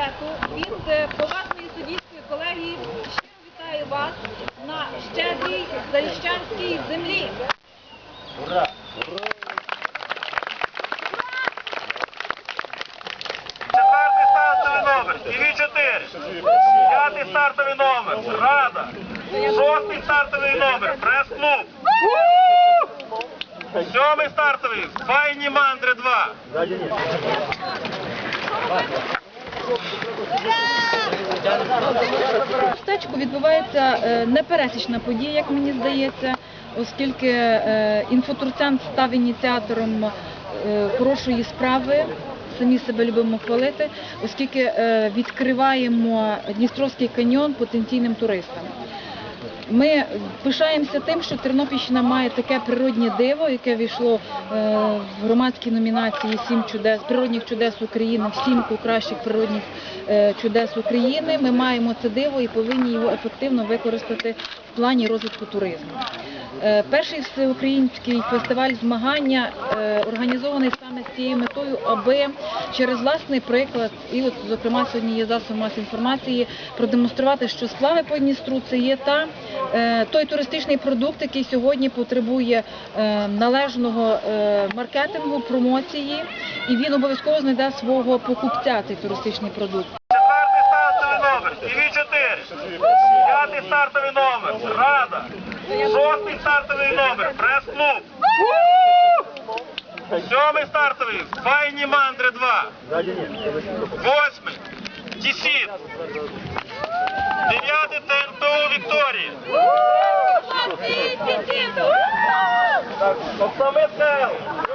комітету від е, поважної суддівської колегії щиро вітаю вас на щедрій заліщанській землі. Четвертий стартовий номер, ТВ-4. П'ятий стартовий номер, Рада. Шостий стартовий номер, прес-клуб. Сьомий стартовий, Файні Мандри 2. В Стечку відбувається е, непересічна подія, як мені здається, оскільки е, інфотурцент став ініціатором е, хорошої справи. Самі себе любимо хвалити, оскільки відкриваємо Дністровський каньйон потенційним туристам. Ми пишаємося тим, що Тернопільщина має таке природнє диво, яке війшло е, в громадській номінації Сім чудес природних чудес України в сімку кращих природних е, чудес України. Ми маємо це диво і повинні його ефективно використати в плані розвитку туризму. Е, Перший всеукраїнський фестиваль змагання організований саме з цією метою, аби через власний приклад, і от зокрема сьогодні є засоб масової інформації, продемонструвати, що сплави по Дністру це є та той туристичний продукт, який сьогодні потребує е, належного е, маркетингу, промоції, і він обов'язково знайде свого покупця цей туристичний продукт. Четвертий стартовий номер, ТВ-4. П'ятий стартовий номер, Рада. Шостий стартовий номер, прес-клуб. Сьомий стартовий, Файні Мандри 2. Восьмий, Тісіт. Дев'ятий ТНПУ Так, 100 метрів!